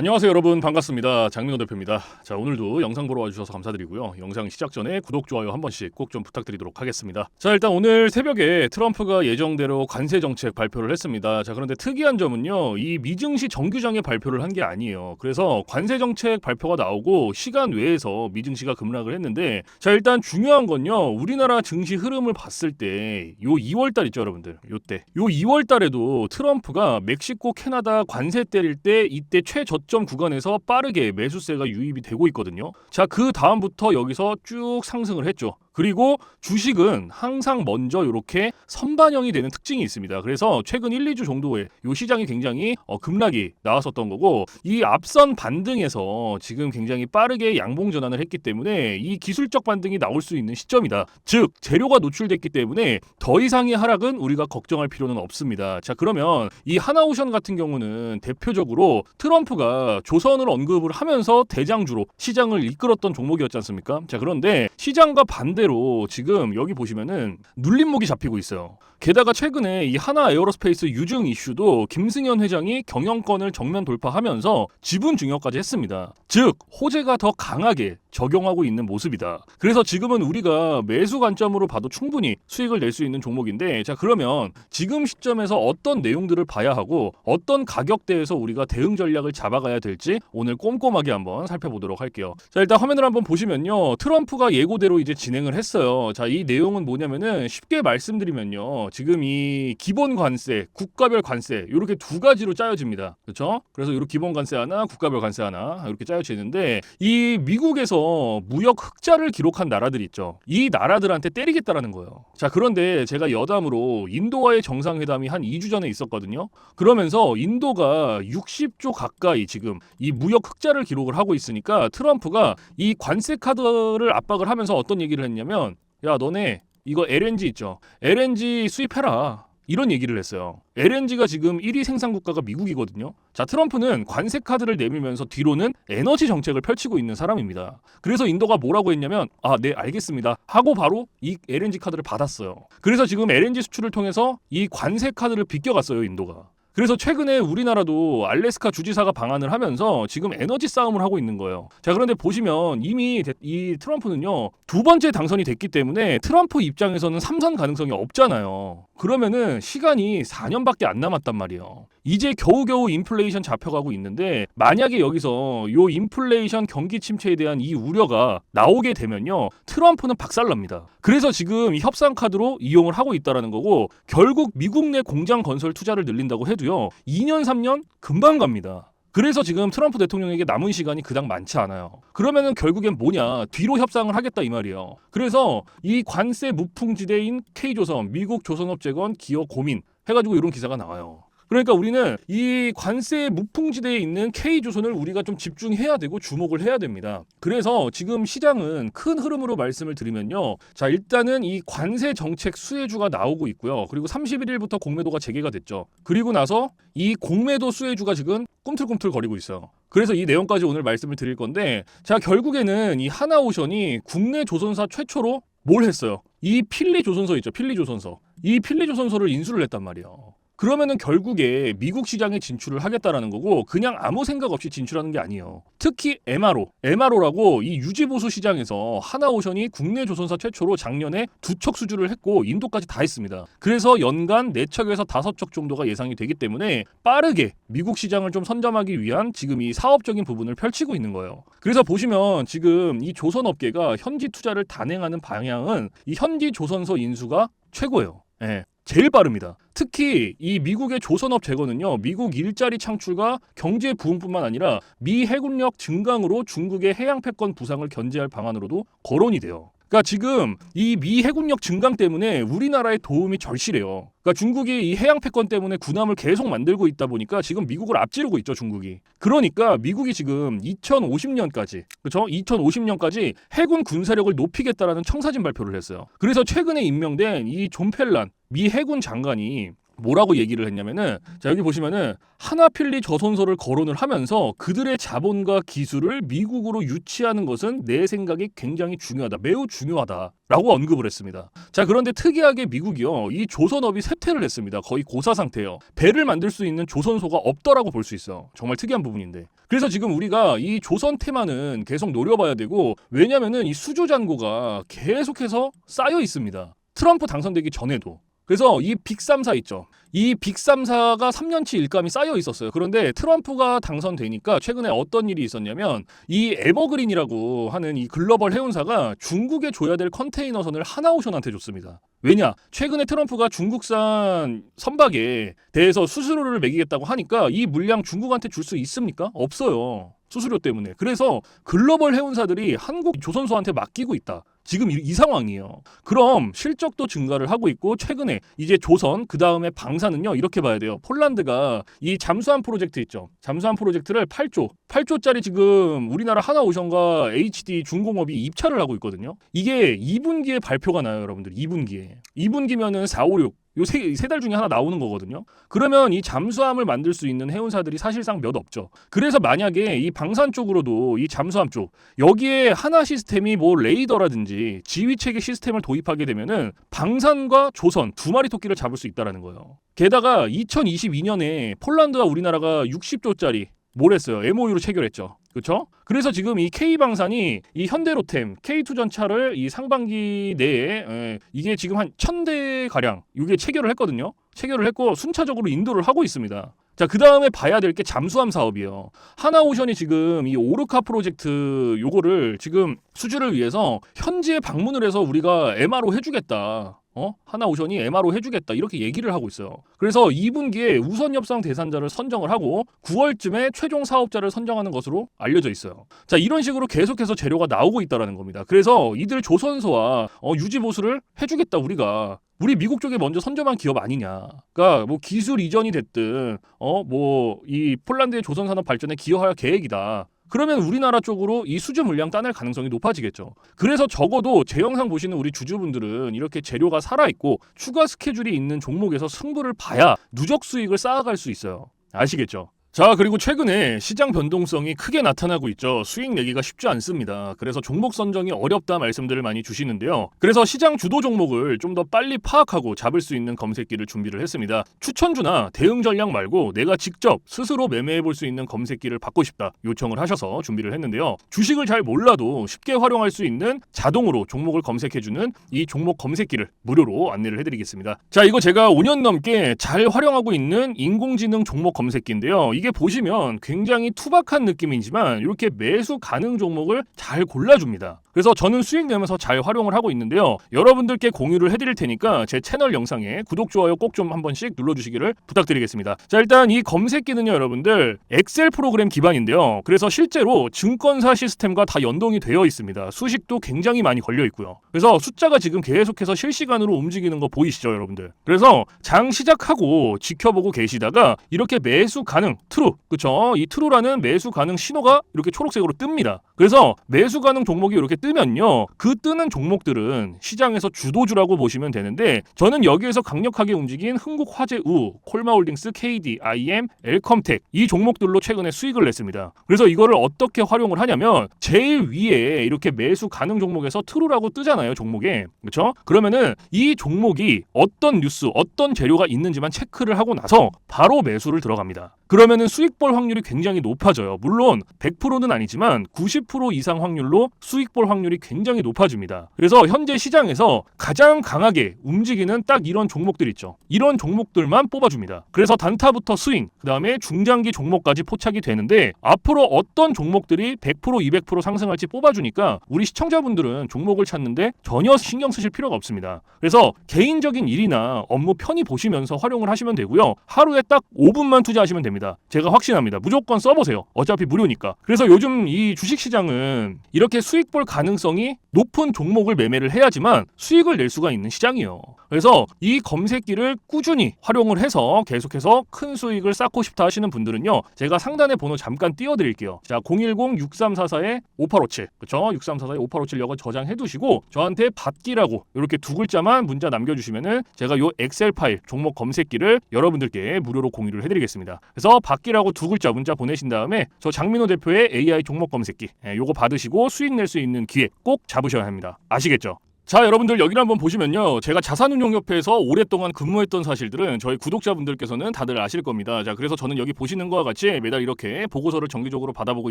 안녕하세요 여러분. 반갑습니다. 장민호 대표입니다. 자 오늘도 영상 보러 와주셔서 감사드리고요. 영상 시작 전에 구독 좋아요 한 번씩 꼭 좀 부탁드리도록 하겠습니다. 자 일단 오늘 새벽에 트럼프가 예정대로 관세 정책 발표를 했습니다. 자 그런데 특이한 점은요 이 미증시 정규장에 발표를 한 게 아니에요. 그래서 관세 정책 발표가 나오고 시간 외에서 미증시가 급락을 했는데 자 일단 중요한 건요 우리나라 증시 흐름을 봤을 때 요 2월 달 있죠 여러분들? 요때. 요 2월 달에도 트럼프가 멕시코 캐나다 관세 때릴 때 이때 최저 점 구간에서 빠르게 매수세가 유입이 되고 있거든요. 자 그 다음부터 여기서 쭉 상승을 했죠 그리고 주식은 항상 먼저 이렇게 선반영이 되는 특징이 있습니다. 그래서 최근 1, 2주 정도에 이 시장이 굉장히 어, 급락이 나왔었던 거고 이 앞선 반등에서 지금 굉장히 빠르게 양봉 전환을 했기 때문에 이 기술적 반등이 나올 수 있는 시점이다. 즉 재료가 노출됐기 때문에 더 이상의 하락은 우리가 걱정할 필요는 없습니다. 자 그러면 이 하나오션 같은 경우는 대표적으로 트럼프가 조선을 언급을 하면서 대장주로 시장을 이끌었던 종목이었지 않습니까? 자 그런데 시장과 반대로 지금 여기 보시면은 눌림목이 잡히고 있어요. 게다가 최근에 이 하나 에어로스페이스 유증 이슈도 김승현 회장이 경영권을 정면 돌파하면서 지분 증여까지 했습니다. 즉 호재가 더 강하게 적용하고 있는 모습이다. 그래서 지금은 우리가 매수 관점으로 봐도 충분히 수익을 낼 수 있는 종목인데 자 그러면 지금 시점에서 어떤 내용들을 봐야 하고 어떤 가격대에서 우리가 대응 전략을 잡아가야 될지 오늘 꼼꼼하게 한번 살펴보도록 할게요. 자 일단 화면을 한번 보시면요 트럼프가 예고대로 이제 진행을 했어요. 자 이 내용은 뭐냐면은 쉽게 말씀드리면요 지금 이 기본 관세, 국가별 관세 이렇게 두 가지로 짜여집니다. 그렇죠? 그래서 이렇게 기본 관세 하나, 국가별 관세 하나 이렇게 짜여지는데 이 미국에서 무역 흑자를 기록한 나라들 있죠. 이 나라들한테 때리겠다라는 거예요. 자 그런데 제가 여담으로 인도와의 정상회담이 한 2주 전에 있었거든요. 그러면서 인도가 60조 가까이 지금 이 무역 흑자를 기록을 하고 있으니까 트럼프가 이 관세 카드를 압박을 하면서 어떤 얘기를 했냐면 야 너네 이거 LNG 있죠. LNG 수입해라. 이런 얘기를 했어요. LNG가 지금 1위 생산 국가가 미국이거든요. 자, 트럼프는 관세 카드를 내밀면서 뒤로는 에너지 정책을 펼치고 있는 사람입니다. 그래서 인도가 뭐라고 했냐면 아, 네, 알겠습니다. 하고 바로 이 LNG 카드를 받았어요. 그래서 지금 LNG 수출을 통해서 이 관세 카드를 비껴갔어요, 인도가. 그래서 최근에 우리나라도 알래스카 주지사가 방한을 하면서 지금 에너지 싸움을 하고 있는 거예요. 자, 그런데 보시면 이미 대- 이 트럼프는요, 두 번째 당선이 됐기 때문에 트럼프 입장에서는 삼선 가능성이 없잖아요. 그러면은 시간이 4년밖에 안 남았단 말이에요. 이제 겨우겨우 인플레이션 잡혀가고 있는데 만약에 여기서 요 인플레이션 경기 침체에 대한 이 우려가 나오게 되면요 트럼프는 박살납니다. 그래서 지금 이 협상 카드로 이용을 하고 있다라는 거고 결국 미국 내 공장 건설 투자를 늘린다고 해도요 2년 3년 금방 갑니다. 그래서 지금 트럼프 대통령에게 남은 시간이 그닥 많지 않아요. 그러면은 결국엔 뭐냐 뒤로 협상을 하겠다 이 말이에요. 그래서 이 관세 무풍지대인 K조선, 미국 조선업재건 기업 고민 해가지고 이런 기사가 나와요. 그러니까 우리는 이 관세 무풍지대에 있는 K조선을 우리가 좀 집중해야 되고 주목을 해야 됩니다. 그래서 지금 시장은 큰 흐름으로 말씀을 드리면요. 자, 일단은 이 관세 정책 수혜주가 나오고 있고요. 그리고 31일부터 공매도가 재개가 됐죠. 그리고 나서 이 공매도 수혜주가 지금 꿈틀꿈틀 거리고 있어요. 그래서 이 내용까지 오늘 말씀을 드릴 건데 자, 결국에는 이 하나오션이 국내 조선사 최초로 뭘 했어요? 이 필리 조선소 있죠. 필리 조선소. 이 필리 조선소를 인수를 했단 말이에요. 그러면은 결국에 미국 시장에 진출을 하겠다라는 거고 그냥 아무 생각 없이 진출하는 게 아니에요. 특히 MRO, MRO라고 이 유지보수 시장에서 하나오션이 국내 조선사 최초로 작년에 두 척 수주를 했고 인도까지 다 했습니다. 그래서 연간 네 척에서 다섯 척 정도가 예상이 되기 때문에 빠르게 미국 시장을 좀 선점하기 위한 지금 이 사업적인 부분을 펼치고 있는 거예요. 그래서 보시면 지금 이 조선업계가 현지 투자를 단행하는 방향은 이 현지 조선소 인수가 최고예요. 예. 제일 빠릅니다. 특히 이 미국의 조선업 재건은요, 미국 일자리 창출과 경제 부흥뿐만 아니라 미 해군력 증강으로 중국의 해양 패권 부상을 견제할 방안으로도 거론이 돼요. 그러니까 지금 이 미 해군력 증강 때문에 우리나라의 도움이 절실해요. 그러니까 중국이 이 해양 패권 때문에 군함을 계속 만들고 있다 보니까 지금 미국을 앞지르고 있죠, 중국이. 그러니까 미국이 지금 2050년까지, 그렇죠? 2050년까지 해군 군사력을 높이겠다라는 청사진 발표를 했어요. 그래서 최근에 임명된 이 존 펠란 미 해군 장관이 뭐라고 얘기를 했냐면은 자 여기 보시면은 하나필리 저선소를 거론을 하면서 그들의 자본과 기술을 미국으로 유치하는 것은 내 생각에 굉장히 중요하다. 매우 중요하다 라고 언급을 했습니다. 자 그런데 특이하게 미국이요. 이 조선업이 쇠퇴를 했습니다. 거의 고사 상태예요. 배를 만들 수 있는 조선소가 없더라고 볼 수 있어. 정말 특이한 부분인데. 그래서 지금 우리가 이 조선 테마는 계속 노려봐야 되고 왜냐면은 이 수조 잔고가 계속해서 쌓여 있습니다. 트럼프 당선되기 전에도. 그래서 이 빅3사 있죠. 이 빅3사가 3년치 일감이 쌓여 있었어요. 그런데 트럼프가 당선되니까 최근에 어떤 일이 있었냐면 이 에버그린이라고 하는 이 글로벌 해운사가 중국에 줘야 될 컨테이너선을 하나오션한테 줬습니다. 왜냐? 최근에 트럼프가 중국산 선박에 대해서 수수료를 매기겠다고 하니까 이 물량 중국한테 줄 수 있습니까? 없어요. 수수료 때문에. 그래서 글로벌 해운사들이 한국 조선소한테 맡기고 있다. 지금 이, 이 상황이에요. 그럼 실적도 증가를 하고 있고 최근에 이제 조선 그 다음에 방사는요 이렇게 봐야 돼요. 폴란드가 이 잠수함 프로젝트 있죠. 잠수함 프로젝트를 8조, 8조짜리 지금 우리나라 하나오션과 HD 중공업이 입찰을 하고 있거든요. 이게 2분기에 발표가 나요, 여러분들. 2분기에. 2분기면은 4, 5, 6. 요세달 중에 하나 나오는 거거든요. 그러면 이 잠수함을 만들 수 있는 해운사들이 사실상 몇 없죠. 그래서 만약에 이 방산 쪽으로도 이 잠수함 쪽 여기에 하나 시스템이 뭐 레이더라든지 지휘 체계 시스템을 도입하게 되면은 방산과 조선 두 마리 토끼를 잡을 수 있다라는 거예요. 게다가 2022년에 폴란드와 우리나라가 60조짜리 뭘 했어요? MOU로 체결했죠. 그렇죠? 그래서 지금 이 K방산이 이 현대로템 K2 전차를 이 상반기 내에 에, 이게 지금 한 1000대 가량 이게 체결을 했거든요. 체결을 했고 순차적으로 인도를 하고 있습니다. 자, 그 다음에 봐야 될 게 잠수함 사업이에요. 하나오션이 지금 이 오르카 프로젝트 요거를 지금 수주를 위해서 현지에 방문을 해서 우리가 MRO 해주겠다. 어? 하나오션이 MRO 해주겠다 이렇게 얘기를 하고 있어요. 그래서 2분기에 우선 협상 대상자를 선정을 하고 9월쯤에 최종 사업자를 선정하는 것으로 알려져 있어요. 자 이런 식으로 계속해서 재료가 나오고 있다라는 겁니다. 그래서 이들 조선소와 어, 유지 보수를 해주겠다 우리가 우리 미국 쪽에 먼저 선점한 기업 아니냐. 그러니까 뭐 기술 이전이 됐든 어 뭐 이 폴란드의 조선 산업 발전에 기여할 계획이다. 그러면 우리나라 쪽으로 이 수주 물량 따낼 가능성이 높아지겠죠. 그래서 적어도 제 영상 보시는 우리 주주분들은 이렇게 재료가 살아있고 추가 스케줄이 있는 종목에서 승부를 봐야 누적 수익을 쌓아갈 수 있어요. 아시겠죠? 자, 그리고 최근에 시장 변동성이 크게 나타나고 있죠. 수익 내기가 쉽지 않습니다. 그래서 종목 선정이 어렵다 말씀들을 많이 주시는데요. 그래서 시장 주도 종목을 좀 더 빨리 파악하고 잡을 수 있는 검색기를 준비를 했습니다. 추천주나 대응 전략 말고 내가 직접 스스로 매매해 볼 수 있는 검색기를 받고 싶다 요청을 하셔서 준비를 했는데요. 주식을 잘 몰라도 쉽게 활용할 수 있는 자동으로 종목을 검색해 주는 이 종목 검색기를 무료로 안내를 해 드리겠습니다. 자, 이거 제가 5년 넘게 잘 활용하고 있는 인공지능 종목 검색기인데요. 이게 보시면 굉장히 투박한 느낌이지만 이렇게 매수 가능 종목을 잘 골라줍니다. 그래서 저는 수익 내면서 잘 활용을 하고 있는데요. 여러분들께 공유를 해드릴 테니까 제 채널 영상에 구독, 좋아요 꼭 좀 한 번씩 눌러주시기를 부탁드리겠습니다. 자 일단 이 검색기는요 여러분들 엑셀 프로그램 기반인데요. 그래서 실제로 증권사 시스템과 다 연동이 되어 있습니다. 수식도 굉장히 많이 걸려 있고요. 그래서 숫자가 지금 계속해서 실시간으로 움직이는 거 보이시죠 여러분들. 그래서 장 시작하고 지켜보고 계시다가 이렇게 매수 가능 트루 그쵸 이 트루라는 매수 가능 신호가 이렇게 초록색으로 뜹니다. 그래서 매수 가능 종목이 이렇게 뜨면요. 그 뜨는 종목들은 시장에서 주도주라고 보시면 되는데 저는 여기에서 강력하게 움직인 흥국화재우, 콜마홀딩스, KD, IM, 엘컴텍 이 종목들로 최근에 수익을 냈습니다. 그래서 이거를 어떻게 활용을 하냐면 제일 위에 이렇게 매수 가능 종목에서 트루라고 뜨잖아요. 종목에. 그렇죠? 그러면은 이 종목이 어떤 뉴스, 어떤 재료가 있는지만 체크를 하고 나서 바로 매수를 들어갑니다. 그러면 은 수익 볼 확률이 굉장히 높아져요. 물론 100%는 아니지만 90% 이상 확률로 수익 볼 확률이 굉장히 높아집니다. 그래서 현재 시장에서 가장 강하게 움직이는 딱 이런 종목들 있죠. 이런 종목들만 뽑아줍니다. 그래서 단타부터 스윙, 그 다음에 중장기 종목까지 포착이 되는데 앞으로 어떤 종목들이 100% 200% 상승할지 뽑아주니까 우리 시청자분들은 종목을 찾는데 전혀 신경 쓰실 필요가 없습니다. 그래서 개인적인 일이나 업무 편히 보시면서 활용을 하시면 되고요. 하루에 딱 5분만 투자하시면 됩니다. 제가 확신합니다. 무조건 써보세요. 어차피 무료니까. 그래서 요즘 이 주식시장은 이렇게 수익 볼 가능성이 높은 종목을 매매를 해야지만 수익을 낼 수가 있는 시장이요. 그래서 이 검색기를 꾸준히 활용을 해서 계속해서 큰 수익을 쌓고 싶다 하시는 분들은요. 제가 상단에 번호 잠깐 띄워드릴게요. 자, 010-6344-5857. 그쵸? 6344-5857 이거 저장해 두시고 저한테 받기라고 이렇게 두 글자만 문자 남겨주시면은 제가 요 엑셀 파일 종목 검색기를 여러분들께 무료로 공유를 해드리겠습니다. 그래서 받기라고 두 글자 문자 보내신 다음에 저 장민호 대표의 AI 종목 검색기 예, 요거 받으시고 수익 낼 수 있는 기회 꼭 잡으셔야 합니다. 아시겠죠? 자 여러분들 여기를 한번 보시면요. 제가 자산운용협회에서 오랫동안 근무했던 사실들은 저희 구독자분들께서는 다들 아실 겁니다. 자 그래서 저는 여기 보시는 거와 같이 매달 이렇게 보고서를 정기적으로 받아보고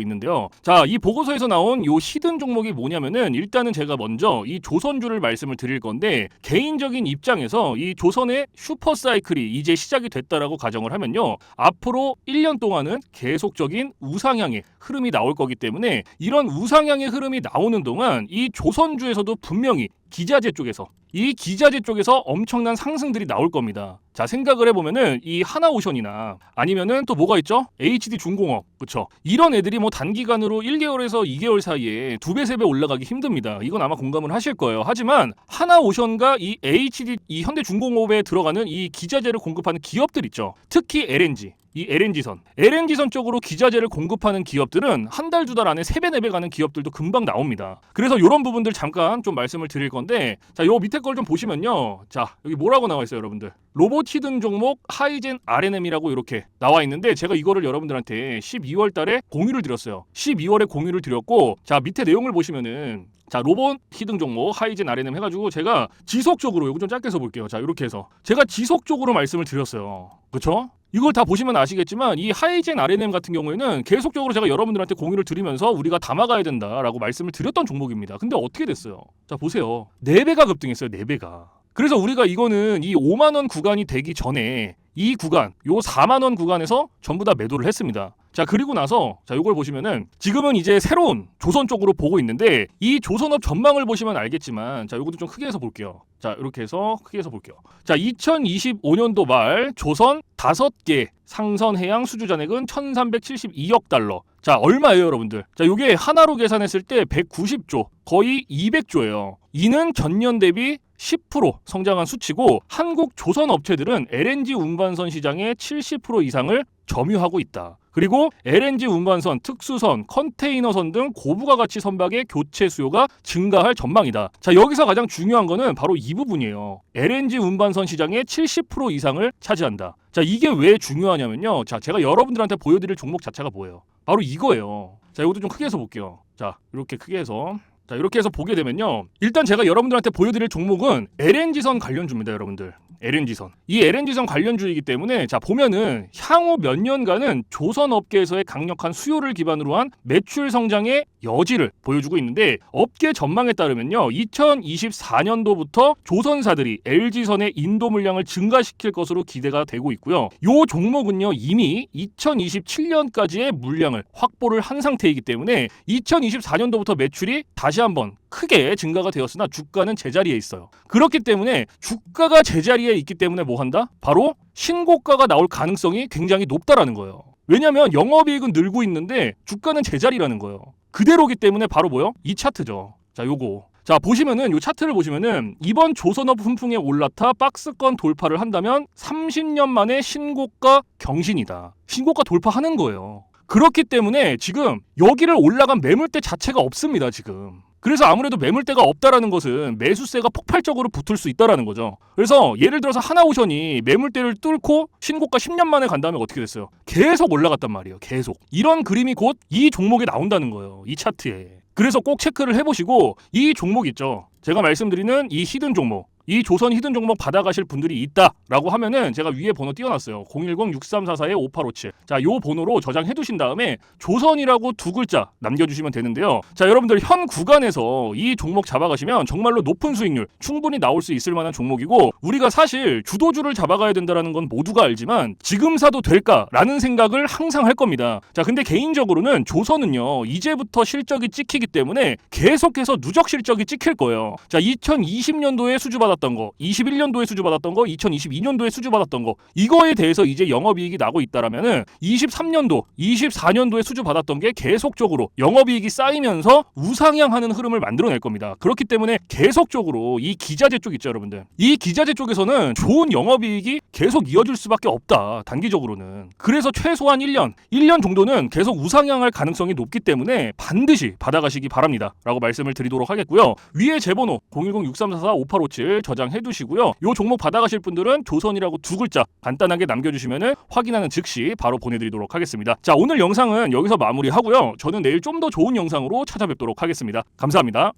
있는데요. 자 이 보고서에서 나온 요 히든 종목이 뭐냐면은 일단은 제가 먼저 이 조선주를 말씀을 드릴 건데 개인적인 입장에서 이 조선의 슈퍼사이클이 이제 시작이 됐다라고 가정을 하면요. 앞으로 1년 동안은 계속적인 우상향의 흐름이 나올 거기 때문에 이런 우상향의 흐름이 나오는 동안 이 조선주에서도 분명히 기자재 쪽에서 이 기자재 쪽에서 엄청난 상승들이 나올 겁니다. 자 생각을 해보면은 이 하나오션이나 아니면은 또 뭐가 있죠? HD 중공업 그쵸? 이런 애들이 뭐 단기간으로 1개월에서 2개월 사이에 두 배 세 배 올라가기 힘듭니다. 이건 아마 공감을 하실 거예요. 하지만 하나오션과 이 HD 이 현대중공업에 들어가는 이 기자재를 공급하는 기업들 있죠. 특히 LNG 이 LNG선, LNG선 쪽으로 기자재를 공급하는 기업들은 한 달 두 달 안에 세 배 네 배 가는 기업들도 금방 나옵니다. 그래서 이런 부분들 잠깐 좀 말씀을 드릴 건데, 자, 요 밑에 걸 좀 보시면요, 자 여기 뭐라고 나와 있어요, 여러분들? 로봇 히든 종목 하이젠 RNM이라고 이렇게 나와 있는데 제가 이거를 여러분들한테 12월 달에 공유를 드렸어요. 12월에 공유를 드렸고, 자 밑에 내용을 보시면은 자 로봇 히든 종목 하이젠 RNM 해 가지고 제가 지속적으로 이거 좀 짧게 써 볼게요. 자 이렇게 해서 제가 지속적으로 말씀을 드렸어요. 그렇죠? 이걸 다 보시면 아시겠지만 이 하이젠 RNM 같은 경우에는 계속적으로 제가 여러분들한테 공유를 드리면서 우리가 담아가야 된다라고 말씀을 드렸던 종목입니다. 근데 어떻게 됐어요? 자 보세요. 4배가 급등했어요. 4배가. 그래서 우리가 이거는 이 5만 원 구간이 되기 전에 이 구간, 요 4만 원 구간에서 전부 다 매도를 했습니다. 자 그리고 나서 자 요걸 보시면은 지금은 이제 새로운 조선 쪽으로 보고 있는데 이 조선업 전망을 보시면 알겠지만 자 요것도 좀 크게 해서 볼게요. 자 이렇게 해서 크게 해서 볼게요. 자 2025년도 말 조선 다섯 개 상선 해양 수주 잔액은 1,372억 달러. 자 얼마예요 여러분들? 자 요게 하나로 계산했을 때 190조 거의 200조예요. 이는 전년 대비 10% 성장한 수치고 한국 조선 업체들은 LNG 운반선 시장의 70% 이상을 점유하고 있다. 그리고 LNG 운반선, 특수선, 컨테이너선 등 고부가 가치 선박의 교체 수요가 증가할 전망이다. 자, 여기서 가장 중요한 거는 바로 이 부분이에요. LNG 운반선 시장의 70% 이상을 차지한다. 자, 이게 왜 중요하냐면요. 자, 제가 여러분들한테 보여드릴 종목 자체가 뭐예요? 바로 이거예요. 자, 이것도 좀 크게 해서 볼게요. 자, 이렇게 크게 해서 자 이렇게 해서 보게 되면요. 일단 제가 여러분들한테 보여드릴 종목은 LNG선 관련주입니다 여러분들. LNG선. 이 LNG선 관련주이기 때문에 자 보면은 향후 몇 년간은 조선 업계에서의 강력한 수요를 기반으로 한 매출 성장의 여지를 보여주고 있는데 업계 전망에 따르면요. 2024년도부터 조선사들이 LG선의 인도 물량을 증가시킬 것으로 기대가 되고 있고요. 요 종목은요. 이미 2027년까지의 물량을 확보를 한 상태이기 때문에 2024년도부터 매출이 다시 한번 크게 증가가 되었으나 주가는 제자리에 있어요. 그렇기 때문에 주가가 제자리에 있기 때문에 뭐 한다? 바로 신고가가 나올 가능성이 굉장히 높다라는 거예요. 왜냐하면 영업이익은 늘고 있는데 주가는 제자리라는 거예요. 그대로기 때문에 바로 뭐요? 이 차트죠. 자, 요거. 자 보시면은 요 차트를 보시면은 이번 조선업 훈풍에 올라타 박스권 돌파를 한다면 30년 만에 신고가 경신이다. 신고가 돌파하는 거예요. 그렇기 때문에 지금 여기를 올라간 매물대 자체가 없습니다, 지금. 그래서 아무래도 매물대가 없다라는 것은 매수세가 폭발적으로 붙을 수 있다라는 거죠. 그래서 예를 들어서 하나오션이 매물대를 뚫고 신고가 10년 만에 간다면 어떻게 됐어요? 계속 올라갔단 말이에요. 계속. 이런 그림이 곧 이 종목에 나온다는 거예요. 이 차트에. 그래서 꼭 체크를 해보시고 이 종목 있죠. 제가 말씀드리는 이 히든 종목. 이 조선 히든 종목 받아가실 분들이 있다라고 하면은 제가 위에 번호 띄워놨어요. 010-6344-5857. 자, 요 번호로 저장해 두신 다음에 조선이라고 두 글자 남겨주시면 되는데요. 자, 여러분들 현 구간에서 이 종목 잡아가시면 정말로 높은 수익률 충분히 나올 수 있을 만한 종목이고 우리가 사실 주도주를 잡아가야 된다라는 건 모두가 알지만 지금 사도 될까라는 생각을 항상 할 겁니다. 자, 근데 개인적으로는 조선은요 이제부터 실적이 찍히기 때문에 계속해서 누적 실적이 찍힐 거예요. 자, 2020년도에 수주받았 받았던 거, 21년도에 수주 받았던 거, 2022년도에 수주 받았던 거 이거에 대해서 이제 영업이익이 나고 있다라면은 23년도, 24년도에 수주 받았던 게 계속적으로 영업이익이 쌓이면서 우상향하는 흐름을 만들어낼 겁니다. 그렇기 때문에 계속적으로 이 기자재 쪽 있죠, 여러분들. 이 기자재 쪽에서는 좋은 영업이익이 계속 이어질 수밖에 없다. 단기적으로는. 그래서 최소한 1년, 1년 정도는 계속 우상향할 가능성이 높기 때문에 반드시 받아가시기 바랍니다. 라고 말씀을 드리도록 하겠고요. 위에 제 번호 010-6344-5857 저장해 두시고요. 요 종목 받아가실 분들은 조선이라고 두 글자 간단하게 남겨주시면 확인하는 즉시 바로 보내드리도록 하겠습니다. 자, 오늘 영상은 여기서 마무리하고요. 저는 내일 좀 더 좋은 영상으로 찾아뵙도록 하겠습니다. 감사합니다.